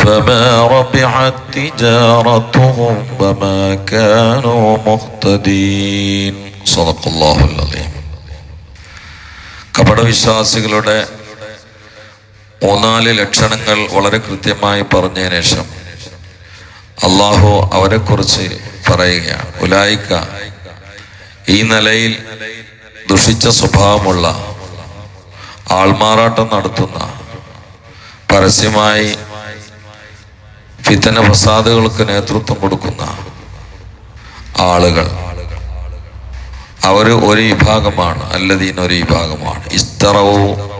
فما ربحت تجارتهم وما كانوا مهتدين صدق الله العظيم കപടവിശ്വാസികളുടെ മൂന്നാല് ലക്ഷണങ്ങൾ വളരെ കൃത്യമായി പറഞ്ഞതിന് ശേഷം അള്ളാഹു അവരെക്കുറിച്ച് പറയുകയാണ് ഉലായിക്ക ഈ നിലയിൽ ദുഷിച്ച സ്വഭാവമുള്ള ആൾമാറാട്ടം നടത്തുന്ന പരസ്യമായി ഫിത്തന ഫസാദുകൾക്ക് നേതൃത്വം കൊടുക്കുന്ന ആളുകൾ. അവർ ഒരു വിഭാഗമാണ്. അല്ലദീൻ ഒരു വിഭാഗമാണ്. ഇസ്തറവും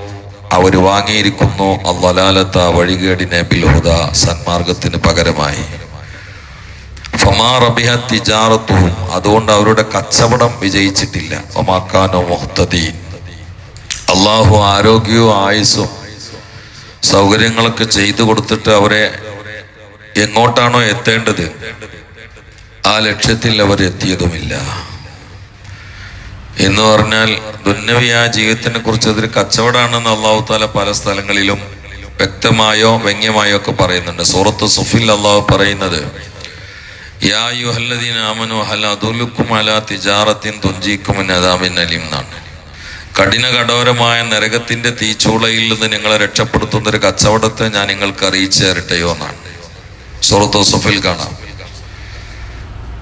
അവർ വാങ്ങിയിരിക്കുന്നു അള്ളലാലത്ത വഴികേടിനെ ബിൽഹുദ സന്മാർഗത്തിന് പകരമായി. ഫമാ അതുകൊണ്ട് അവരുടെ കച്ചവടം വിജയിച്ചിട്ടില്ല. ഒമാക്കാനോ മുഹത്തദീൻ അള്ളാഹു ആരോഗ്യവും ആയുസ്സും സൗകര്യങ്ങളൊക്കെ ചെയ്തു കൊടുത്തിട്ട് അവരെ എങ്ങോട്ടാണോ എത്തേണ്ടത്? ആ ലക്ഷ്യത്തിൽ അവർ എത്തിയതുമില്ല. എന്ന് പറഞ്ഞാൽ ദുന്നവിയായ ജീവിതത്തിനെ കുറിച്ച് അതൊരു കച്ചവടമാണെന്ന് അള്ളാഹു താല പല സ്ഥലങ്ങളിലും വ്യക്തമായോ വ്യംഗ്യമായോ ഒക്കെ പറയുന്നുണ്ട്. സൂറത്ത് സുഫിൽ അള്ളാഹു പറയുന്നത് യാ ഹല കഠിന കഠോരമായ നരകത്തിന്റെ തീച്ചൂളയിൽ നിന്ന് നിങ്ങളെ രക്ഷപ്പെടുത്തുന്ന ഒരു കച്ചവടത്തെ ഞാൻ നിങ്ങൾക്ക് അറിയിച്ചു തരട്ടെയോ എന്നാണ്. സൂറത്ത് സുഫിൽ കാണാം.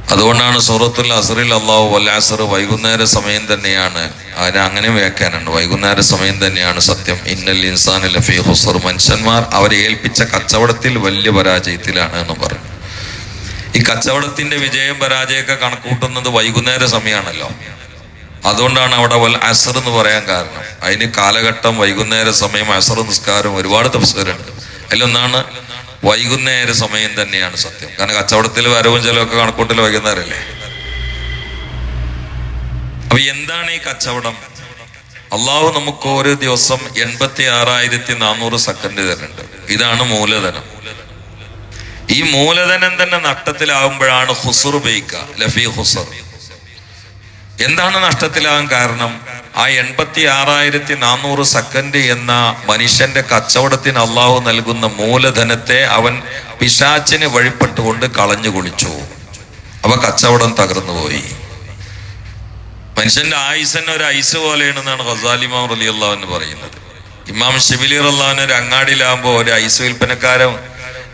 അതുകൊണ്ടാണ് സൂറത്തുൽ അസറിൽ അള്ളാഹു വല്ലാസർ വൈകുന്നേര സമയം തന്നെയാണ്. അതിനെ അങ്ങനെ വ്യാഖ്യാനുണ്ട് വൈകുന്നേര സമയം തന്നെയാണ് സത്യം. ഇന്നൽ ഇൻസാൻ ലഫി ഹുസർ മനുഷ്യന്മാർ അവരെ ഏൽപ്പിച്ച കച്ചവടത്തിൽ വലിയ പരാജയത്തിലാണ് എന്ന് പറഞ്ഞു. ഈ കച്ചവടത്തിന്റെ വിജയം പരാജയമൊക്കെ കണക്കൂട്ടുന്നത് വൈകുന്നേര സമയമാണല്ലോ. അതുകൊണ്ടാണ് അവിടെ വൽ അസർ എന്ന് പറയാൻ കാരണം. അതിന് കാലഘട്ടം വൈകുന്നേര സമയം അസർ നിസ്കാരം ഒരുപാട് തഫ്സറുണ്ട്. അതിലൊന്നാണ് വൈകുന്നേര സമയം തന്നെയാണ് സത്യം. കാരണം കച്ചവടത്തിൽ വരവും ചിലവൊക്കെ കണക്കൂട്ടൽ വൈകുന്നേരല്ലേ? അപ്പൊ എന്താണ് ഈ കച്ചവടം? അള്ളാഹു നമുക്ക് ഒരു ദിവസം എൺപത്തി ആറായിരത്തി നാനൂറ് സെക്കൻഡ് തരുന്നുണ്ട്. ഇതാണ് മൂലധനം. ഈ മൂലധനം തന്നെ നഷ്ടത്തിലാകുമ്പോഴാണ് ഹുസർ ഉപയോഗിക്കുക. ലഫി ഹുസർ. എന്താണ് നഷ്ടത്തിലാകാൻ കാരണം? ആ എൺപത്തി ആറായിരത്തി നാനൂറ് സെക്കൻഡ് എന്ന മനുഷ്യന്റെ കച്ചവടത്തിന് അള്ളാഹു നൽകുന്ന മൂലധനത്തെ അവൻ പിശാച്ചിന് വഴിപ്പെട്ടുകൊണ്ട് കളഞ്ഞു കുളിച്ചു. അവ കച്ചവടം തകർന്നു പോയി. മനുഷ്യന്റെ ആയുസന്നെ ഒരു ഐസ് പോലെയാണെന്നാണ് ഹസാലിമാം റലി അള്ളാഹു പറയുന്നത്. ഇമാം ഷിബിലി അള്ളാഹുവിന് ഒരു അങ്ങാടിയിലാകുമ്പോൾ ഒരു ഐസ് വിൽപ്പനക്കാരൻ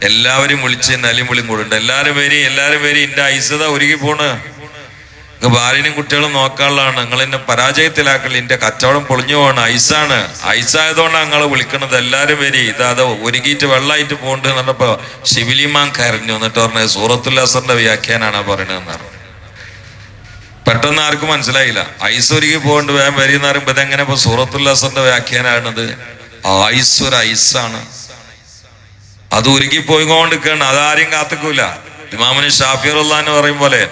എല്ലാവരും വിളിച്ച് നലിമുളിയും കൂടുണ്ട് എല്ലാരും പേര് എല്ലാരും പേര് എന്റെ ഐസത ഒരുങ്ങി പോണ്. ഭാര്യനും കുട്ടികളും നോക്കാനുള്ളതാണ്. നിങ്ങൾ എന്നെ പരാജയത്തിലാക്കൽ. എന്റെ കച്ചവടം പൊളിഞ്ഞു പോവാണ്. ഐസാണ്. ഐസായതുകൊണ്ടാണ് നിങ്ങൾ വിളിക്കണത് എല്ലാവരും വരി. ഇതാത് അത് ഒരുങ്ങിയിട്ട് വെള്ളമായിട്ട് പോകണ്ട് എന്ന് പറഞ്ഞപ്പോ ശിവലിമാൻ കരഞ്ഞു. എന്നിട്ട് പറഞ്ഞത് സൂറത്തുൽ അസറിന്റെ വ്യാഖ്യാനാണ് പറയണതെന്ന് പറഞ്ഞു. പെട്ടെന്ന് ആർക്കും മനസ്സിലായില്ല. ഐസ് ഒരുക്കി പോകണ്ട് വേഗം വരിയെന്ന് പറയുമ്പോ ഇതെങ്ങനെ ഇപ്പൊ സൂറത്തുൽ വ്യാഖ്യാനാണത്? ആയുസ് ഒരു ഐസാണ്. അത് ഒരുക്കി പോയിക്കൊണ്ടിരിക്കുകയാണ്. അതാരും കാത്തുക്കൂല. ഇമാമിന് ഷാഫിർ എന്ന് പറയും പോലെ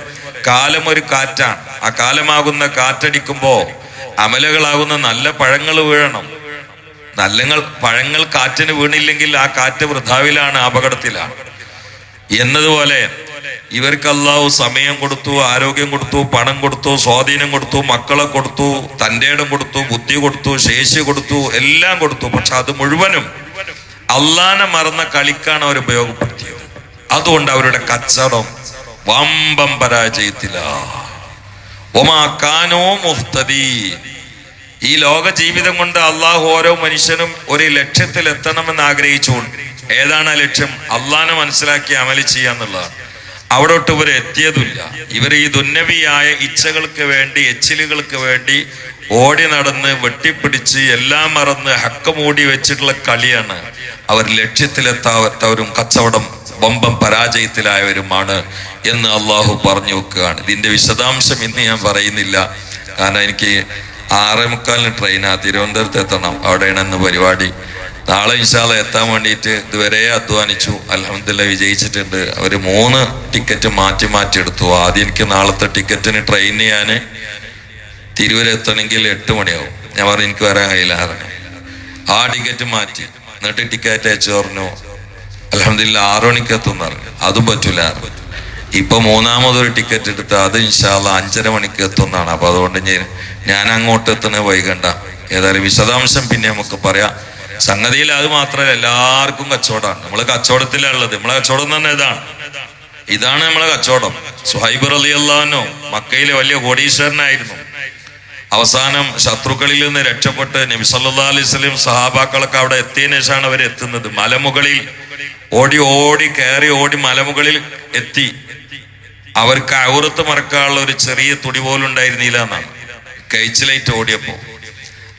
കാലം ഒരു കാറ്റാണ്. ആ കാലമാകുന്ന കാറ്റടിക്കുമ്പോ അമലകളാകുന്ന നല്ല പഴങ്ങൾ വീഴണം. നല്ലങ്ങൾ പഴങ്ങൾ കാറ്റിന് വീണില്ലെങ്കിൽ ആ കാറ്റ് വൃഥാവിലാണ് അപകടത്തിലാണ്. എന്നതുപോലെ ഇവർക്ക് അള്ളാഹു സമയം കൊടുത്തു ആരോഗ്യം കൊടുത്തു പണം കൊടുത്തു സ്വാധീനം കൊടുത്തു മക്കളെ കൊടുത്തു തന്റെ ഇടം കൊടുത്തു ബുദ്ധി കൊടുത്തു ശേഷി കൊടുത്തു എല്ലാം കൊടുത്തു. പക്ഷെ അത് മുഴുവനും അള്ളാനെ മറന്ന കളിക്കാണ് അവർ ഉപയോഗപ്പെടുത്തിയത്. അതുകൊണ്ട് അവരുടെ കച്ചവടം വമ്പം പരാജയത്തില. ഒമാക്കാനോ മുഹ്തദി. ഈ ലോക ജീവിതം കൊണ്ട് അള്ളാഹു ഓരോ മനുഷ്യനും ഒരു ലക്ഷ്യത്തിൽ എത്തണമെന്ന് ആഗ്രഹിച്ചുകൊണ്ട് ഏതാണ് ആ ലക്ഷ്യം? അള്ളഹാനെ മനസ്സിലാക്കി അമൽ ചെയ്യാന്നുള്ളതാണ് അവിടോട്ട് ഇവർ എത്തിയതുമില്ല. ഇവർ ഈ ദുന്നവിയായ ഇച്ഛകൾക്ക് വേണ്ടി എച്ചിലുകൾക്ക് വേണ്ടി ഓടി നടന്ന് വെട്ടിപ്പിടിച്ച് എല്ലാം മറന്ന് ഹക്ക മൂടി വെച്ചിട്ടുള്ള കളിയാണ് അവർ ലക്ഷ്യത്തിലെത്താത്തവരും കച്ചവടം ബമ്പം പരാജയത്തിലായവരുമാണ് എന്ന് അള്ളാഹു പറഞ്ഞു വെക്കുകയാണ്. ഇതിന്റെ വിശദാംശം ഇന്ന് ഞാൻ പറയുന്നില്ല. കാരണം എനിക്ക് ആറേ മുക്കാലിന് ട്രെയിനാ തിരുവനന്തപുരത്ത് എത്തണം. അവിടെയാണ് ഇന്ന് പരിപാടി. നാളെ ഇൻഷാല്ല എത്താൻ വേണ്ടിയിട്ട് ഇതുവരെ അധ്വാനിച്ചു. അലഹമില്ല വിജയിച്ചിട്ടുണ്ട്. അവർ മൂന്ന് ടിക്കറ്റ് മാറ്റി മാറ്റി എടുത്തു. ആദ്യം എനിക്ക് നാളത്തെ ടിക്കറ്റിന് ട്രെയിൻ ഞാൻ തിരുവരെ എട്ട് മണിയാവും. ഞാൻ പറഞ്ഞു എനിക്ക് വരാൻ കഴിയില്ല പറഞ്ഞു. ആ ടിക്കറ്റ് മാറ്റി. എന്നിട്ട് ടിക്കറ്റ് അയച്ചു പറഞ്ഞു. അലഹമില്ല ആറു മണിക്ക് എത്തും പറഞ്ഞു. അതും പറ്റൂല ഇപ്പൊ മൂന്നാമതൊരു ടിക്കറ്റ് എടുത്ത് അത് ഇൻഷാല്ല അഞ്ചര മണിക്ക് എത്തുന്നതാണ്. അപ്പൊ അതുകൊണ്ട് ഞാൻ അങ്ങോട്ട് എത്തുന്നത് വൈകണ്ട. ഏതായാലും വിശദാംശം പിന്നെ നമുക്ക് പറയാം. സംഗതിയിൽ അത് മാത്രമല്ല എല്ലാവർക്കും കച്ചവടമാണ്. നമ്മൾ കച്ചവടത്തിലുള്ളത് നമ്മളെ കച്ചവടം തന്നെ ഇതാണ്. ഇതാണ് നമ്മളെ കച്ചവടം. സുഹൈബർ അലി അള്ളഹാനോ മക്കയിലെ വലിയ കോടീശ്വരനായിരുന്നു. അവസാനം ശത്രുക്കളിൽ നിന്ന് രക്ഷപ്പെട്ട് നബി സല്ലാ അലൈഹി സ്വലം സഹാബാക്കളൊക്കെ അവിടെ എത്തിയതിനു ശേഷമാണ് അവർ എത്തുന്നത്. മലമുകളിൽ ഓടി ഓടി കയറി ഓടി മലമുകളിൽ എത്തി. അവർക്ക് ഔറത്ത് മറക്കാനുള്ള ഒരു ചെറിയ തുടി പോലും ഉണ്ടായിരുന്നില്ല എന്നാണ്. കഴിച്ചിലായിട്ട് ഓടിയപ്പോ.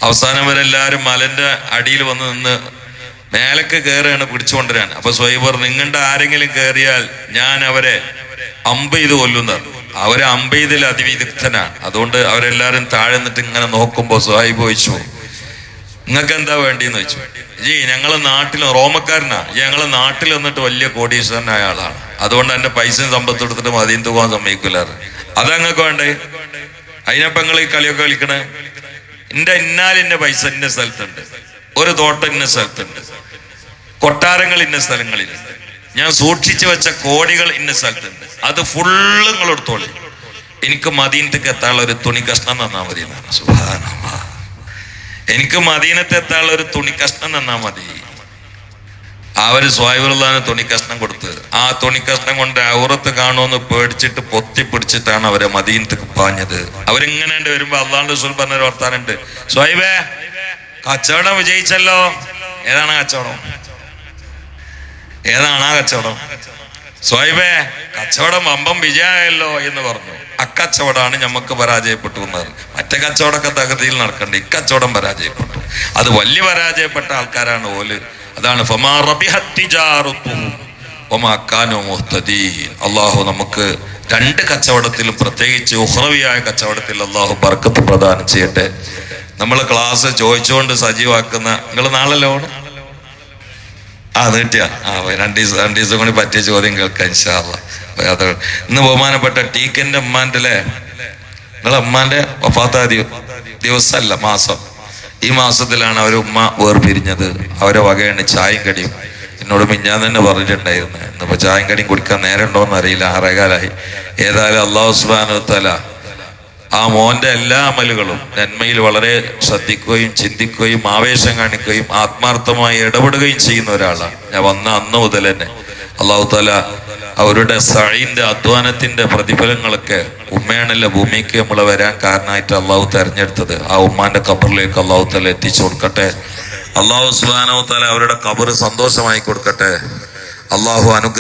അവസാനം വരെ എല്ലാവരും മലന്റെ അടിയിൽ വന്ന് നിന്ന് മേലക്ക് കയറുകയാണ് പിടിച്ചുകൊണ്ടിരാൻ അപ്പൊ സ്വൈബർ നിങ്ങളുടെ ആരെങ്കിലും കയറിയാൽ ഞാൻ അവരെ അമ്പ് ചെയ്ത് കൊല്ലുന്ന അവരെ അമ്പ് ചെയ്തിൽ അതിവിദഗ്ധനാണ്. അതുകൊണ്ട് അവരെല്ലാരും താഴെ നിന്നിട്ട് ഇങ്ങനെ നോക്കുമ്പോ സ്വൈബ് ചോദിച്ചു നിങ്ങൾക്ക് എന്താ വേണ്ടിയെന്ന് വെച്ചു ജി ഞങ്ങളെ നാട്ടിൽ റോമക്കാരനാ ഞങ്ങളെ നാട്ടിൽ വന്നിട്ട് വലിയ കോടീശ്വരനായ ആളാണ്. അതുകൊണ്ട് എന്റെ പൈസയും സമ്പത്ത് എടുത്തിട്ട് മതിയും തൂക്കാൻ സമ്മതിക്കില്ലാറ് അതങ്ങൾക്ക് വേണ്ടേ? അതിനപ്പം നിങ്ങൾ ഈ കളിയൊക്കെ കളിക്കണേ? എന്റെ ഇന്നാലിന്റെ പൈസ ഇന്ന സ്ഥലത്തുണ്ട്. ഒരു തോട്ടം ഇന്ന സ്ഥലത്തുണ്ട്. കൊട്ടാരങ്ങൾ ഇന്ന സ്ഥലങ്ങളിൽ ഞാൻ സൂക്ഷിച്ചു വെച്ച കോടികൾ ഇന്ന സ്ഥലത്തുണ്ട്. അത് ഫുള്ള് നിങ്ങൾ എടുത്തോളി. എനിക്ക് മദീനത്തേക്ക് എത്താനുള്ള ഒരു തുണി കഷ്ണം തന്നാ മതി എന്നാണ്. സുബ്ഹാനല്ലാഹ്. എനിക്ക് മദീനത്ത് എത്താനുള്ള ഒരു തുണി കഷ്ണം തന്നാ മതി. അവർ സ്വായുള്ളാന് തുണി കഷ്ണം കൊടുത്ത്. ആ തുണി കഷ്ണം കൊണ്ട് ഔറത്ത് കാണുമെന്ന് പേടിച്ചിട്ട് പൊത്തി പിടിച്ചിട്ടാണ് അവരെ മദീനത്തേക്ക് പാഞ്ഞത്. അവരിങ്ങനെ വരുമ്പോ അള്ളാണ്ട് റസൂൽ പറഞ്ഞ ഒരു വർത്താനുണ്ട് സ്വായിബേ കച്ചവടം വിജയിച്ചല്ലോ. ഏതാണ് കച്ചവടം? ഏതാണ് ആ കച്ചവടം? സ്വൈബേ കച്ചവടം അമ്പം വിജയമായല്ലോ എന്ന് പറഞ്ഞു. അക്കച്ചവടമാണ് ഞമ്മക്ക് പരാജയപ്പെട്ടു എന്നത് മറ്റേ കച്ചവടമൊക്കെ തകൃതിയിൽ നടക്കണ്ട. ഇക്കച്ചവടം പരാജയപ്പെട്ടു. അത് വലിയ പരാജയപ്പെട്ട ആൾക്കാരാണ് ഓൽ. അതാണ് അള്ളാഹു നമുക്ക് രണ്ട് കച്ചവടത്തിലും പ്രത്യേകിച്ച് ഉഹ്റവിയായ കച്ചവടത്തിൽ അള്ളാഹു ബർക്കത്ത് പ്രദാനം ചെയ്യട്ടെ. നമ്മൾ ക്ലാസ് ചോദിച്ചുകൊണ്ട് സജീവാക്കുന്ന നിങ്ങൾ നാളെ ലോൺ ആ നീട്ടിയ. ആ രണ്ട് ദിവസം രണ്ട് ദിവസം കൂടി പറ്റിയ ചോദ്യം കേൾക്കാൻ ഇൻഷാല്ല അത് ഇന്ന് ബഹുമാനപ്പെട്ട ടീക്കന്റെ ഉമ്മാന്റെ അല്ലേ? നിങ്ങളെ ഉമ്മാന്റെ വഫാത്ത ദിവസമല്ല മാസം. ഈ മാസത്തിലാണ് അവർ ഉമ്മ വേർപിരിഞ്ഞത്. അവരെ വകയാണ് ചായയും കടിയും. എന്നോട് മിഞ്ഞാൻ തന്നെ പറഞ്ഞിട്ടുണ്ടായിരുന്നു. ഇന്നിപ്പോ ചായയും കടിയും കുടിക്കാൻ നേരം ഉണ്ടോന്ന് അറിയില്ല. ആറേകാലായി. ഏതായാലും അള്ളാഹു സുബാനു തല ആ മോന്റെ എല്ലാ അമലുകളും നന്മയിൽ വളരെ ശ്രദ്ധിക്കുകയും ചിന്തിക്കുകയും ആവേശം കാണിക്കുകയും ആത്മാർത്ഥമായി ഇടപെടുകയും ചെയ്യുന്ന ഒരാളാണ്. ഞാൻ വന്ന അന്ന് മുതൽ തന്നെ അള്ളാഹു താല അവരുടെ സഴീന്റെ അധ്വാനത്തിന്റെ പ്രതിഫലങ്ങളൊക്കെ ഉമ്മയാണല്ലോ ഭൂമിക്ക് നമ്മൾ വരാൻ കാരണമായിട്ട് അള്ളാഹു തെരഞ്ഞെടുത്തത്. ആ ഉമ്മാന്റെ കബറിലേക്ക് അള്ളാഹു താല എത്തിച്ചു കൊടുക്കട്ടെ. അള്ളാഹു സുബാനോ താല അവരുടെ കബറ് സന്തോഷമായി കൊടുക്കട്ടെ. അള്ളാഹു അനുഗ്രഹം